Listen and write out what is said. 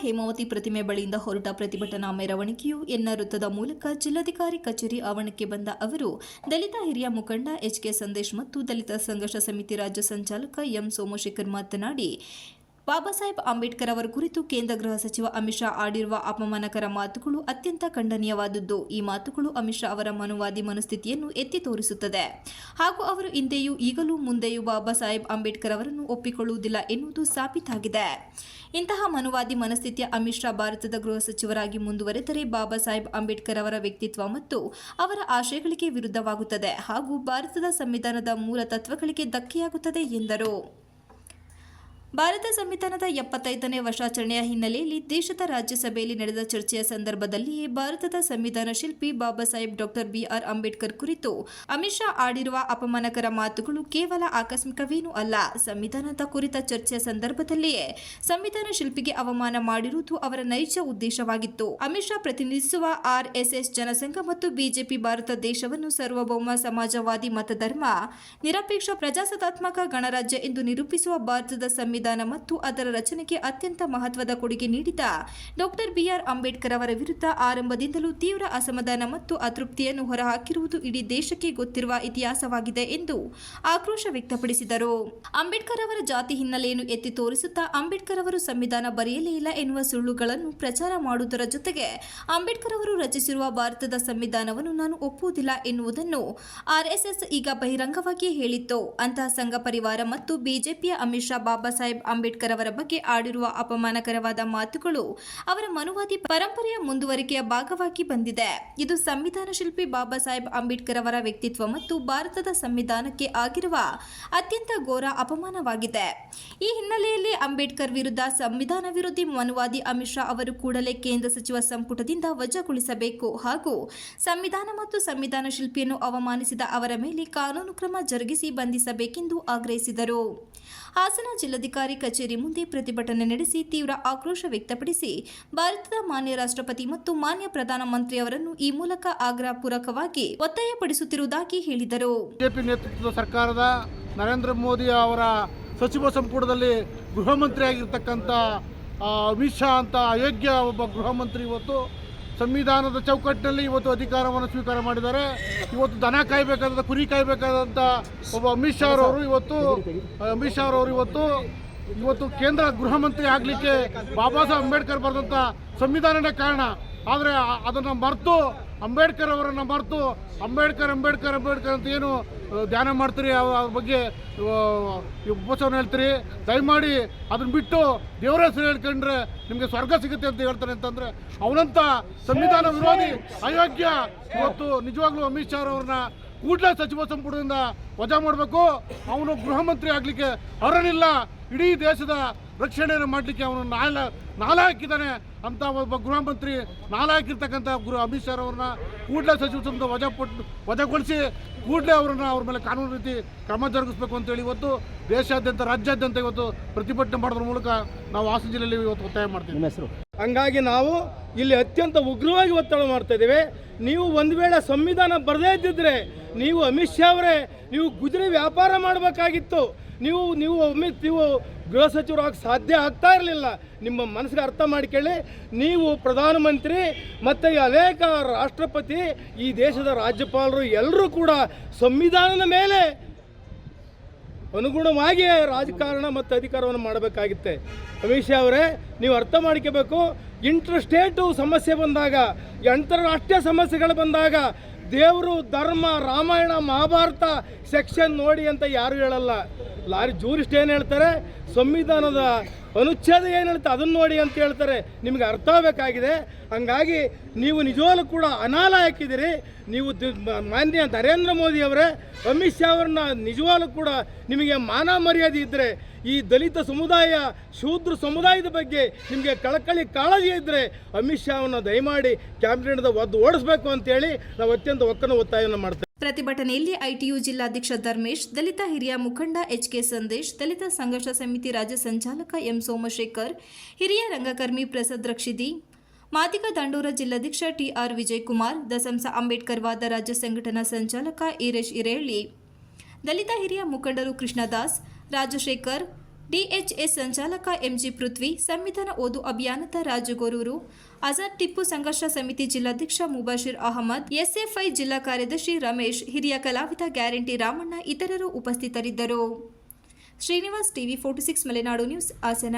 ಹೇಮಾವತಿ ಪ್ರತಿಮೆ ಬಳಿಯಿಂದ ಹೊರಟ ಪ್ರತಿಭಟನಾ ಮೆರವಣಿಗೆಯು ಎನ್ನ ವೃತ್ತದ ಮೂಲಕ ಜಿಲ್ಲಾಧಿಕಾರಿ ಕಚೇರಿ ಆವರಣಕ್ಕೆ ಬಂದ ಅವರು, ದಲಿತ ಹಿರಿಯ ಮುಖಂಡ ಎಚ್ ಕೆ ಸಂದೇಶ್ ಮತ್ತು ದಲಿತ ಸಂಘರ್ಷ ಸಮಿತಿ ರಾಜ್ಯ ಸಂಚಾಲಕ ಎಂ ಸೋಮಶೇಖರ್ ಮಾತನಾಡಿ ಬಾಬಾ ಸಾಹೇಬ್ ಅಂಬೇಡ್ಕರ್ ಅವರ ಕುರಿತು ಕೇಂದ್ರ ಗೃಹ ಸಚಿವ ಅಮಿತ್ ಶಾ ಆಡಿರುವ ಅಪಮಾನಕರ ಮಾತುಗಳು ಅತ್ಯಂತ ಖಂಡನೀಯವಾದದ್ದು. ಈ ಮಾತುಗಳು ಅಮಿತ್ ಶಾ ಅವರ ಮನುವಾದಿ ಮನಸ್ಥಿತಿಯನ್ನು ಎತ್ತಿ ತೋರಿಸುತ್ತದೆ. ಹಾಗೂ ಅವರು ಹಿಂದೆಯೂ ಈಗಲೂ ಮುಂದೆಯೂ ಬಾಬಾ ಸಾಹೇಬ್ ಅಂಬೇಡ್ಕರ್ ಅವರನ್ನು ಒಪ್ಪಿಕೊಳ್ಳುವುದಿಲ್ಲ ಎನ್ನುವುದು ಸಾಬೀತಾಗಿದೆ. ಇಂತಹ ಮನುವಾದಿ ಮನಸ್ಥಿತಿಯ ಅಮಿತ್ ಶಾ ಭಾರತದ ಗೃಹ ಸಚಿವರಾಗಿ ಮುಂದುವರೆದರೆ ಬಾಬಾ ಸಾಹೇಬ್ ಅಂಬೇಡ್ಕರ್ ಅವರ ವ್ಯಕ್ತಿತ್ವ ಮತ್ತು ಅವರ ಆಶಯಗಳಿಗೆ ವಿರುದ್ಧವಾಗುತ್ತದೆ ಹಾಗೂ ಭಾರತದ ಸಂವಿಧಾನದ ಮೂಲ ತತ್ವಗಳಿಗೆ ಧಕ್ಕೆಯಾಗುತ್ತದೆ ಎಂದರು. ಭಾರತ ಸಂವಿಧಾನದ ಎಪ್ಪತ್ತೈದನೇ ವರ್ಷಾಚರಣೆಯ ಹಿನ್ನೆಲೆಯಲ್ಲಿ ದೇಶದ ರಾಜ್ಯಸಭೆಯಲ್ಲಿ ನಡೆದ ಚರ್ಚೆಯ ಸಂದರ್ಭದಲ್ಲಿಯೇ ಭಾರತದ ಸಂವಿಧಾನ ಶಿಲ್ಪಿ Baba Saheb doctor B R Ambedkar ಕುರಿತು ಅಮಿತ್ ಶಾ ಆಡಿರುವ ಅಪಮಾನಕರ ಮಾತುಗಳು ಕೇವಲ ಆಕಸ್ಮಿಕವೇನೂ ಅಲ್ಲ. ಸಂವಿಧಾನದ ಕುರಿತ ಚರ್ಚೆಯ ಸಂದರ್ಭದಲ್ಲಿಯೇ ಸಂವಿಧಾನ ಶಿಲ್ಪಿಗೆ ಅವಮಾನ ಮಾಡಿರುವುದು ಅವರ ನೈಜ ಉದ್ದೇಶವಾಗಿತ್ತು. ಅಮಿತ್ ಶಾ ಪ್ರತಿನಿಧಿಸುವ ಆರ್ಎಸ್ಎಸ್ ಜನಸಂಘ ಮತ್ತು ಬಿಜೆಪಿ ಭಾರತ ದೇಶವನ್ನು ಸಾರ್ವಭೌಮ ಸಮಾಜವಾದಿ ಮತಧರ್ಮ, ನಿರಪೇಕ್ಷ ಪ್ರಜಾಸತ್ತಾತ್ಮಕ ಗಣರಾಜ್ಯ ಎಂದು ನಿರೂಪಿಸುವ ಭಾರತದ ಸಂವಿಧಾನ ಮತ್ತು ಅದರ ರಚನೆಗೆ ಅತ್ಯಂತ ಮಹತ್ವದ ಕೊಡುಗೆ ನೀಡಿದ ಡಾಕ್ಟರ್ ಬಿಆರ್ ಅಂಬೇಡ್ಕರ್ ಅವರ ವಿರುದ್ಧ ಆರಂಭದಿಂದಲೂ ತೀವ್ರ ಅಸಮಾಧಾನ ಮತ್ತು ಅತೃಪ್ತಿಯನ್ನು ಹೊರಹಾಕಿರುವುದು ಇಡೀ ದೇಶಕ್ಕೆ ಗೊತ್ತಿರುವ ಇತಿಹಾಸವಾಗಿದೆ ಎಂದು ಆಕ್ರೋಶ ವ್ಯಕ್ತಪಡಿಸಿದರು. ಅಂಬೇಡ್ಕರ್ ಅವರ ಜಾತಿ ಹಿನ್ನೆಲೆಯನ್ನು ಎತ್ತಿ ತೋರಿಸುತ್ತಾ ಅಂಬೇಡ್ಕರ್ ಅವರು ಸಂವಿಧಾನ ಬರೆಯಲೇ ಇಲ್ಲ ಎನ್ನುವ ಸುಳ್ಳುಗಳನ್ನು ಪ್ರಚಾರ ಮಾಡುವುದರ ಜೊತೆಗೆ ಅಂಬೇಡ್ಕರ್ ಅವರು ರಚಿಸಿರುವ ಭಾರತದ ಸಂವಿಧಾನವನ್ನು ನಾನು ಒಪ್ಪುವುದಿಲ್ಲ ಎನ್ನುವುದನ್ನು ಆರ್ಎಸ್ಎಸ್ ಈಗ ಬಹಿರಂಗವಾಗಿಯೇ ಹೇಳಿತ್ತು. ಅಂತಹ ಸಂಘ ಪರಿವಾರ ಮತ್ತು ಬಿಜೆಪಿಯ ಅಮಿತ್ ಶಾ, ಬಾಬಾ ಅಂಬೇಡ್ಕರ್ ಅವರ ಬಗ್ಗೆ ಆಡಿರುವ ಅಪಮಾನಕರವಾದ ಮಾತುಗಳು ಅವರ ಮನುವಾದಿ ಪರಂಪರೆಯ ಮುಂದುವರಿಕೆಯ ಭಾಗವಾಗಿ ಬಂದಿದೆ. ಇದು ಸಂವಿಧಾನ ಶಿಲ್ಪಿ ಬಾಬಾ ಸಾಹೇಬ್ ಅಂಬೇಡ್ಕರ್ ಅವರ ವ್ಯಕ್ತಿತ್ವ ಮತ್ತು ಭಾರತದ ಸಂವಿಧಾನಕ್ಕೆ ಆಗಿರುವ ಅತ್ಯಂತ ಘೋರ ಅಪಮಾನವಾಗಿದೆ. ಈ ಹಿನ್ನೆಲೆಯಲ್ಲಿ ಅಂಬೇಡ್ಕರ್ ವಿರುದ್ಧ ಸಂವಿಧಾನ ವಿರೋಧಿ ಮನುವಾದಿ ಅಮಿತ್ ಶಾ ಅವರು ಕೂಡಲೇ ಕೇಂದ್ರ ಸಚಿವ ಸಂಪುಟದಿಂದ ವಜಾಗೊಳಿಸಬೇಕು ಹಾಗೂ ಸಂವಿಧಾನ ಮತ್ತು ಸಂವಿಧಾನ ಶಿಲ್ಪಿಯನ್ನು ಅವಮಾನಿಸಿದ ಅವರ ಮೇಲೆ ಕಾನೂನು ಕ್ರಮ ಜರುಗಿಸಿ ಬಂಧಿಸಬೇಕೆಂದು ಆಗ್ರಹಿಸಿದರು. ಹಾಸನ ಜಿಲ್ಲಾಧಿಕಾರಿ ಕಚೇರಿ ಮುಂದೆ ಪ್ರತಿಭಟನೆ ನಡೆಸಿ ತೀವ್ರ ಆಕ್ರೋಶ ವ್ಯಕ್ತಪಡಿಸಿ ಭಾರತದ ಮಾನ್ಯ ರಾಷ್ಟ್ರಪತಿ ಮತ್ತು ಮಾನ್ಯ ಪ್ರಧಾನಮಂತ್ರಿ ಅವರನ್ನು ಈ ಮೂಲಕ ಆಗ್ರಹ ಪೂರಕವಾಗಿ ಒತ್ತಾಯಪಡಿಸುತ್ತಿರುವುದಾಗಿ ಹೇಳಿದರು. ಬಿಜೆಪಿ ನೇತೃತ್ವದ ಸರ್ಕಾರದ ನರೇಂದ್ರ ಮೋದಿ ಅವರ ಸಚಿವ ಸಂಪುಟದಲ್ಲಿ ಗೃಹ ಮಂತ್ರಿಯಾಗಿರ್ತಕ್ಕಂಥ ಅಮಿತ್ ಶಾ ಅಂತ ಅಯೋಗ್ಯ ಒಬ್ಬ ಗೃಹ ಮಂತ್ರಿ ಇವತ್ತು ಸಂವಿಧಾನದ ಚೌಕಟ್ಟಿನಲ್ಲಿ ಇವತ್ತು ಅಧಿಕಾರವನ್ನು ಸ್ವೀಕಾರ ಮಾಡಿದ್ದಾರೆ. ಇವತ್ತು ದನ ಕಾಯಬೇಕಾದಂಥ ಕುರಿ ಕಾಯಬೇಕಾದಂಥ ಒಬ್ಬ ಅಮಿತ್ ಶಾ ಅವರು ಇವತ್ತು ಅಮಿತ್ ಶಾ ಅವರು ಇವತ್ತು ಇವತ್ತು ಕೇಂದ್ರ ಗೃಹ ಮಂತ್ರಿ ಆಗಲಿಕ್ಕೆ ಬಾಬಾ ಸಾಹೇಬ್ ಅಂಬೇಡ್ಕರ್ ಬರೆದಂಥ ಸಂವಿಧಾನನೇ ಕಾರಣ. ಆದರೆ ಅದನ್ನು ಮರೆತು ಅಂಬೇಡ್ಕರ್ ಅವರನ್ನು ಮರೆತು ಅಂಬೇಡ್ಕರ್ ಅಂಬೇಡ್ಕರ್ ಅಂಬೇಡ್ಕರ್ ಅಂತ ಏನು ಧ್ಯಾನ ಮಾಡ್ತೀರಿ ಅವ್ರ ಬಗ್ಗೆ ಉಪವಾಸವನ್ನು ಹೇಳ್ತೀರಿ. ದಯಮಾಡಿ ಅದನ್ನ ಬಿಟ್ಟು ದೇವರ ಹೆಸರು ಹೇಳ್ಕೊಂಡ್ರೆ ನಿಮಗೆ ಸ್ವರ್ಗ ಸಿಗುತ್ತೆ ಅಂತ ಹೇಳ್ತಾರೆ ಅಂತಂದ್ರೆ, ಅವನಂತ ಸಂವಿಧಾನ ವಿರೋಧಿ ಅಯೋಗ್ಯ ಇವತ್ತು ನಿಜವಾಗ್ಲೂ ಅಮಿತ್ ಶಾ ಅವ್ರನ್ನ ಕೂಡಲೇ ಸಚಿವ ಸಂಪುಟದಿಂದ ವಜಾ ಮಾಡಬೇಕು. ಅವನು ಗೃಹ ಮಂತ್ರಿ ಆಗಲಿಕ್ಕೆ ಅರ್ಹನಿಲ್ಲ. ಇಡೀ ದೇಶದ ರಕ್ಷಣೆಯನ್ನು ಮಾಡಲಿಕ್ಕೆ ಅವನು ನಾಲ ನಾಲ ಹಾಕಿದ್ದಾನೆ ಅಂತ ಒಬ್ಬ ಗೃಹ ಮಂತ್ರಿ ನಾಲ ಹಾಕಿರ್ತಕ್ಕಂಥ ಗೃಹ ಅಮಿತ್ ಶಾ ಅವ್ರನ್ನ ಕೂಡಲೇ ಸಚಿವ ಸಂಪುಟ ವಜಾ ಪಟ್ಟು ವಜಾಗೊಳಿಸಿ ಕೂಡಲೇ ಅವರನ್ನು ಅವ್ರ ಮೇಲೆ ಕಾನೂನು ರೀತಿ ಕ್ರಮ ಜರುಗಿಸಬೇಕು ಅಂತೇಳಿ ಇವತ್ತು ದೇಶಾದ್ಯಂತ ರಾಜ್ಯಾದ್ಯಂತ ಇವತ್ತು ಪ್ರತಿಭಟನೆ ಮಾಡೋದ್ರ ಮೂಲಕ ನಾವು ಹಾಸನ ಜಿಲ್ಲೆಯಲ್ಲಿ ಇವತ್ತು ಒತ್ತಾಯ ಮಾಡ್ತೀವಿ. ಹೆಸರು? ಹಂಗಾಗಿ ನಾವು ಇಲ್ಲಿ ಅತ್ಯಂತ ಉಗ್ರವಾಗಿ ಒತ್ತಡ ಮಾಡ್ತಾ ಇದ್ದೇವೆ. ನೀವು ಒಂದು ವೇಳೆ ಸಂವಿಧಾನ ಬರದೇ ಇದ್ದಿದ್ರೆ ನೀವು ಅಮಿತ್ ಶಾ ಅವರೇ ನೀವು ಗುಜರಿ ವ್ಯಾಪಾರ ಮಾಡಬೇಕಾಗಿತ್ತು. ನೀವು ನೀವು ಅಮಿತ್ ನೀವು ಗೃಹ ಸಚಿವರಾಗಿ ಸಾಧ್ಯ ಆಗ್ತಾ ಇರಲಿಲ್ಲ. ನಿಮ್ಮ ಮನಸ್ಸಿಗೆ ಅರ್ಥ ಮಾಡಿಕೊಳ್ಳಿ ನೀವು ಪ್ರಧಾನಮಂತ್ರಿ ಮತ್ತು ಅನೇಕ ರಾಷ್ಟ್ರಪತಿ, ಈ ದೇಶದ ರಾಜ್ಯಪಾಲರು ಎಲ್ಲರೂ ಕೂಡ ಸಂವಿಧಾನದ ಮೇಲೆ ಅನುಗುಣವಾಗಿ ರಾಜಕಾರಣ ಮತ್ತು ಅಧಿಕಾರವನ್ನು ಮಾಡಬೇಕಾಗಿತ್ತೆ. ಅಮಿತ್ ಅವರೇ, ನೀವು ಅರ್ಥ ಮಾಡ್ಕೋಬೇಕು. ಇಂಟ್ರಸ್ಟೇಟು ಸಮಸ್ಯೆ ಬಂದಾಗ ಅಂತಾರಾಷ್ಟ್ರೀಯ ಸಮಸ್ಯೆಗಳು ಬಂದಾಗ ದೇವರು, ಧರ್ಮ, ರಾಮಾಯಣ, ಮಹಾಭಾರತ ಸೆಕ್ಷನ್ ನೋಡಿ ಅಂತ ಯಾರು ಹೇಳಲ್ಲ. ಲಾರಿ ಜೂರಿಸ್ಟ್ ಏನು ಹೇಳ್ತಾರೆ? ಸಂವಿಧಾನದ ಅನುಚ್ಛೇದ ಏನು ಹೇಳ್ತಾರೆ ಅದನ್ನು ನೋಡಿ ಅಂತ ಹೇಳ್ತಾರೆ. ನಿಮಗೆ ಅರ್ಥ ಆಗಬೇಕಾಗಿದೆ. ಹಂಗಾಗಿ ನೀವು ನಿಜವಾಗ್ಲೂ ಕೂಡ ಅನಾಲಾಯಕಿದ್ದೀರಿ ನೀವು ದಿ- ಮಾನ್ಯ ನರೇಂದ್ರ ಮೋದಿ ಅವರೇ, ಅಮಿತ್ ಶಾ ಅವ್ರನ್ನ ನಿಜವಾಗ್ಲೂ ಕೂಡ ನಿಮಗೆ ಮಾನ ಮರ್ಯಾದೆ ಇದ್ದರೆ ಈ ದಲಿತ ಸಮುದಾಯ, ಶೂದ್ರ ಸಮುದಾಯದ ಬಗ್ಗೆ ನಿಮಗೆ ಕಳಕಳಿ ಕಾಳಜಿ ಇದ್ದರೆ ಅಮಿತ್ ಶಾ ಅವನ್ನ ದಯಮಾಡಿ ಕ್ಯಾಬಿನೆಟ್ದ ಒದ್ದು ಓಡಿಸ್ಬೇಕು ಅಂತೇಳಿ ನಾವು ಅತ್ಯಂತ ಒಕ್ಕನ ಒತ್ತಾಯವನ್ನು ಮಾಡ್ತೇವೆ ಪ್ರತಿಭಟನೆಯಲ್ಲಿ ಐಟಿಯು ಜಿಲ್ಲಾಧ್ಯಕ್ಷ ಧರ್ಮೇಶ್, ದಲಿತ ಹಿರಿಯ ಮುಖಂಡ ಎಚ್ ಕೆ ಸಂದೇಶ್, ದಲಿತ ಸಂಘರ್ಷ ಸಮಿತಿ ರಾಜ್ಯ ಸಂಚಾಲಕ ಎಂ ಸೋಮಶೇಖರ್, ಹಿರಿಯ ರಂಗಕರ್ಮಿ ಪ್ರಸಾದ್ ರಕ್ಷಿದಿ, ಮಾದಿಗ ದಂಡೂರ ಜಿಲ್ಲಾಧ್ಯಕ್ಷ ಟಿಆರ್ ವಿಜಯಕುಮಾರ್, ದಸಂಸ ಅಂಬೇಡ್ಕರ್ ವಾದ ರಾಜ್ಯ ಸಂಘಟನಾ ಸಂಚಾಲಕ ಈರೇಶ್ ಇರೇಳಿ ದಲಿತ ಹಿರಿಯ ಮುಖಂಡರು ಕೃಷ್ಣದಾಸ್, ರಾಜಶೇಖರ್ ಡಿಎಚ್ಎಸ್ ಸಂಚಾಲಕ ಎಂಜಿ ಪೃಥ್ವಿ, ಸಂವಿಧಾನ ಓದು ಅಭಿಯಾನದ ರಾಜುಗೊರೂರು ಆಜಾದ್ ಟಿಪ್ಪು ಸಂಘರ್ಷ ಸಮಿತಿ ಜಿಲ್ಲಾಧ್ಯಕ್ಷ ಮುಬಾಶಿರ್ ಅಹಮದ್, ಎಸ್ಎಫ್ಐ ಜಿಲ್ಲಾ ಕಾರ್ಯದರ್ಶಿ ರಮೇಶ್, ಹಿರಿಯ ಕಲಾವಿದ ಗ್ಯಾರಂಟಿ ರಾಮಣ್ಣ ಇತರರು ಉಪಸ್ಥಿತರಿದ್ದರು. Srinivas TV forty six Malenadu news Hassan.